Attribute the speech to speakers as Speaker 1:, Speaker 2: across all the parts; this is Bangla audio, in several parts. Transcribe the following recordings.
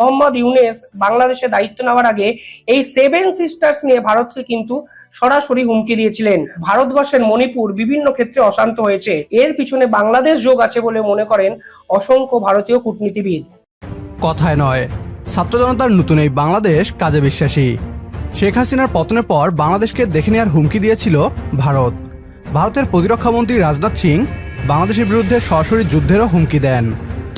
Speaker 1: মোহাম্মদ ইউনেস বাংলাদেশে দায়িত্ব নেওয়ার আগে এই সেভেন সিস্টার্স নিয়ে ভারতকে কিন্তু সরাসরি হুমকি দিয়েছিলেন। ভারতবর্ষের মণিপুর বিভিন্ন ক্ষেত্রে অশান্ত হয়েছে। এর পিছনে বাংলাদেশ যোগ আছে বলে মনে করেন অসংখ্য ভারতীয় কূটনীতিবিদ।
Speaker 2: কথায় নয়, ছাত্র জনতার নতুন এই বাংলাদেশ কাজে বিশ্বাসী। শেখ হাসিনার পতনের পর বাংলাদেশকে দেখে নেওয়ার হুমকি দিয়েছিল ভারত। ভারতের প্রতিরক্ষা মন্ত্রী রাজনাথ সিং বাংলাদেশের বিরুদ্ধে সরাসরি যুদ্ধেরও হুমকি দেন।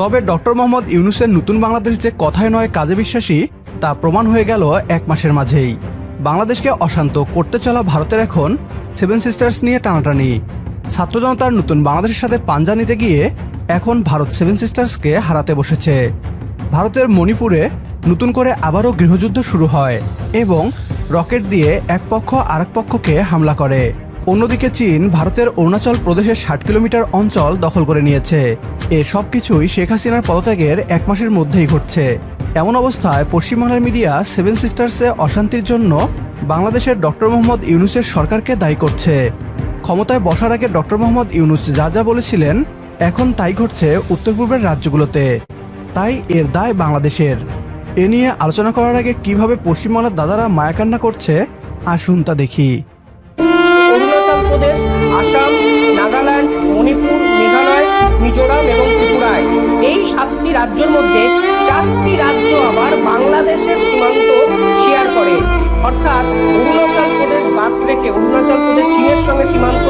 Speaker 2: তবে ডক্টর মোহাম্মদ ইউনুসের নতুন বাংলাদেশ যে কথায় নয় কাজে বিশ্বাসী, তা প্রমাণ হয়ে গেল এক মাসের মাঝেই। বাংলাদেশকে অশান্ত করতে চলা ভারতের এখন সেভেন সিস্টার্স নিয়ে টানাটানি। ছাত্র জনতার নতুন বাংলাদেশের সাথে পাঞ্জা নিতে গিয়ে এখন ভারত সেভেন সিস্টার্সকে হারাতে বসেছে। ভারতের মণিপুরে নতুন করে আবারও গৃহযুদ্ধ শুরু হয় এবং রকেট দিয়ে এক পক্ষ আরেক পক্ষকে হামলা করে। অন্যদিকে চীন ভারতের অরুণাচল প্রদেশের ষাট কিলোমিটার অঞ্চল দখল করে নিয়েছে। এ সব কিছুই শেখ হাসিনার পদত্যাগের এক মাসের মধ্যেই ঘটছে। এমন অবস্থায় পশ্চিমবাংলার মিডিয়া সেভেন সিস্টার্সে অশান্তির জন্য বাংলাদেশের ডক্টর মোহাম্মদ ইউনুসের সরকারকে দায়ী করছে। ক্ষমতায় বসার আগে ডক্টর মোহাম্মদ ইউনুস যা যা বলেছিলেন, এখন তাই ঘটছে উত্তর পূর্বের রাজ্যগুলোতে। তাই এর দায় বাংলাদেশের। এ নিয়ে আলোচনা করার আগে কীভাবে পশ্চিমবাংলার দাদারা মায়াকান্না করছে, আসুন তা দেখি।
Speaker 1: প্রদেশ আসাম, নাগাল্যান্ড, মণিপুর, মেঘালয়, মিজোরাম এবং ত্রিপুরায়। এই সাতটি রাজ্যের মধ্যে চারটি রাজ্য আবার বাংলাদেশের সীমান্ত শেয়ার করে। অর্থাৎ অরুণাচল প্রদেশ বাদ রেখে অরুণাচল প্রদেশ, চীনের সঙ্গে সীমান্ত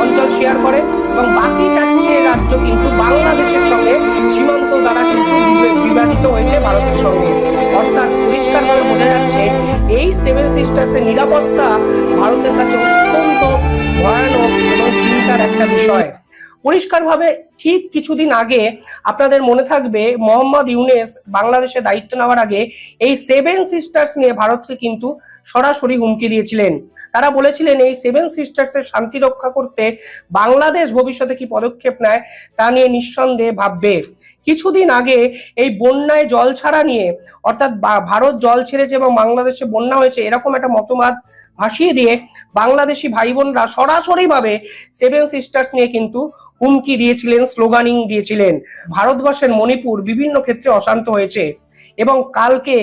Speaker 1: অঞ্চল শেয়ার করে এবং বাকি চারটি রাজ্য কিন্তু বাংলাদেশের সঙ্গে সীমান্ত দ্বারা কিন্তু বিভে- বিভাজিত হয়েছে ভারতের সঙ্গে। অর্থাৎ পরিষ্কারভাবে বোঝা যাচ্ছে এই সেভেন সিস্টার্সের নিরাপত্তা ভারতের কাছে অত্যন্ত ভয়ানক এবং চিন্তার একটা বিষয়। পরিষ্কারভাবে ঠিক কিছুদিন আগে আপনাদের মনে থাকবে, মোহাম্মদ ইউনেস বাংলাদেশে দায়িত্ব নেওয়ার আগে এই সেভেন সিস্টার্স নিয়ে ভারতকে কিন্তু সরাসরি হুমকি দিয়েছিলেন। তারা বলেছিলেন এই সেভেন সিস্টার্সের শান্তি রক্ষা করতে বাংলাদেশ ভবিষ্যতে কি পদক্ষেপ নেয় তা নিয়ে নিঃসন্দেহে ভাববে। কিছুদিন আগে এই বন্যায় জল ছাড়া নিয়ে, অর্থাৎ ভারত জল ছেড়েছে এবং বাংলাদেশে বন্যা হয়েছে, এরকম একটা মতবাদ ভাসিয়ে দিয়ে বাংলাদেশি ভাই বোনরা সরাসরি ভাবে সেভেন সিস্টার্স নিয়ে কিন্তু হুমকি দিয়েছিলেন, স্লোগানিং দিয়েছিলেন। ভারতবর্ষের মণিপুর বিভিন্ন ক্ষেত্রে অশান্ত হয়েছে। এবং কালকে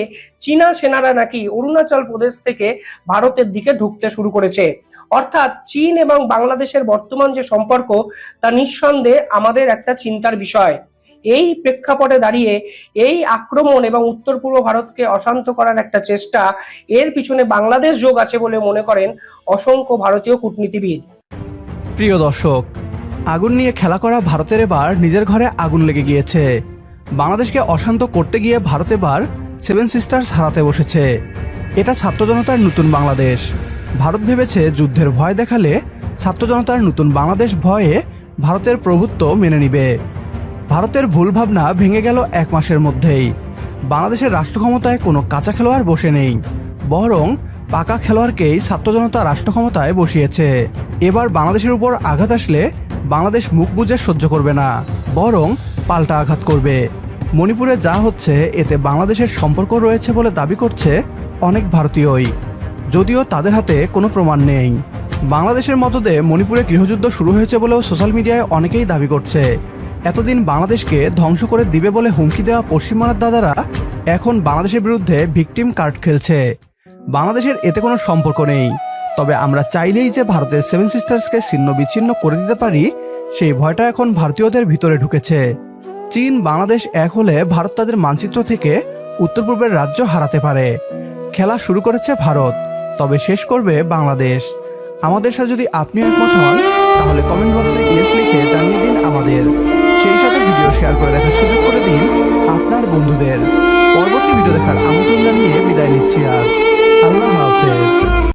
Speaker 1: চীনা সেনারা নাকি অরুণাচল প্রদেশ থেকে ভারতের দিকে ঢুকতে শুরু করেছে। অর্থাৎ চীন এবং বাংলাদেশের বর্তমান যে সম্পর্ক, তা নিঃসন্দেহে আমাদের একটা চিন্তার বিষয়। এই প্রেক্ষাপটে দাঁড়িয়ে এই আক্রমণ এবং উত্তর পূর্ব ভারতকে অশান্ত করার একটা চেষ্টা, এর পিছনে বাংলাদেশ যোগ আছে বলে মনে করেন অসংখ্য ভারতীয় কূটনীতিবিদ।
Speaker 2: প্রিয় দর্শক, আগুন নিয়ে খেলা করা ভারতের এবার নিজের ঘরে আগুন লেগে গিয়েছে। বাংলাদেশকে অশান্ত করতে গিয়ে ভারত এবার সেভেন সিস্টার্স হারাতে বসেছে। এটা ছাত্র জনতার নতুন বাংলাদেশ। ভারত ভেবেছে যুদ্ধের ভয় দেখালে ছাত্র জনতার নতুন বাংলাদেশ ভয়ে ভারতের প্রভুত্ব মেনে নিবে। ভারতের ভুল ভাবনা ভেঙে গেল এক মাসের মধ্যেই। বাংলাদেশের রাষ্ট্র ক্ষমতায় কোনো কাঁচা খেলোয়াড় বসে নেই। বরং পাকা খেলোয়াড়কেই ছাত্র জনতা রাষ্ট্র ক্ষমতায় বসিয়েছে। এবার বাংলাদেশের উপর আঘাত আসলে বাংলাদেশ মুখ বুজে সহ্য করবে না। বরং পাল্টা আঘাত করবে। মণিপুরে যা হচ্ছে, এতে বাংলাদেশের সম্পর্ক রয়েছে বলে দাবি করছে অনেক ভারতীয়ই। যদিও তাদের হাতে কোনো প্রমাণ নেই। বাংলাদেশের মতদে মণিপুরে গৃহযুদ্ধ শুরু হয়েছে বলেও সোশ্যাল মিডিয়ায় অনেকেই দাবি করছে। এতদিন বাংলাদেশকে ধ্বংস করে দিবে বলে হুমকি দেওয়া পশ্চিমবাংলার দাদারা, এখন বাংলাদেশের বিরুদ্ধে ভিকটিম কার্ড খেলছে। বাংলাদেশের এতে কোনো সম্পর্ক নেই। তবে আমরা চাইলেই যে ভারতের সেভেন সিস্টার্সকে ছিন্ন বিচ্ছিন্ন করে দিতে পারি, সেই ভয়টা এখন ভারতীয়দের ভিতরে ঢুকেছে। চীন, বাংলাদেশ এক হলে ভারত তাদের মানচিত্র থেকে উত্তর পূর্বের রাজ্য হারাতে পারে। খেলা শুরু করেছে ভারত, তবে শেষ করবে বাংলাদেশ। আমাদের সাথে যদি আপনি একমত হন, তাহলে কমেন্ট বক্সে ইয়েস লিখে জানিয়ে দিন আমাদের। সেই সাথে ভিডিও শেয়ার করে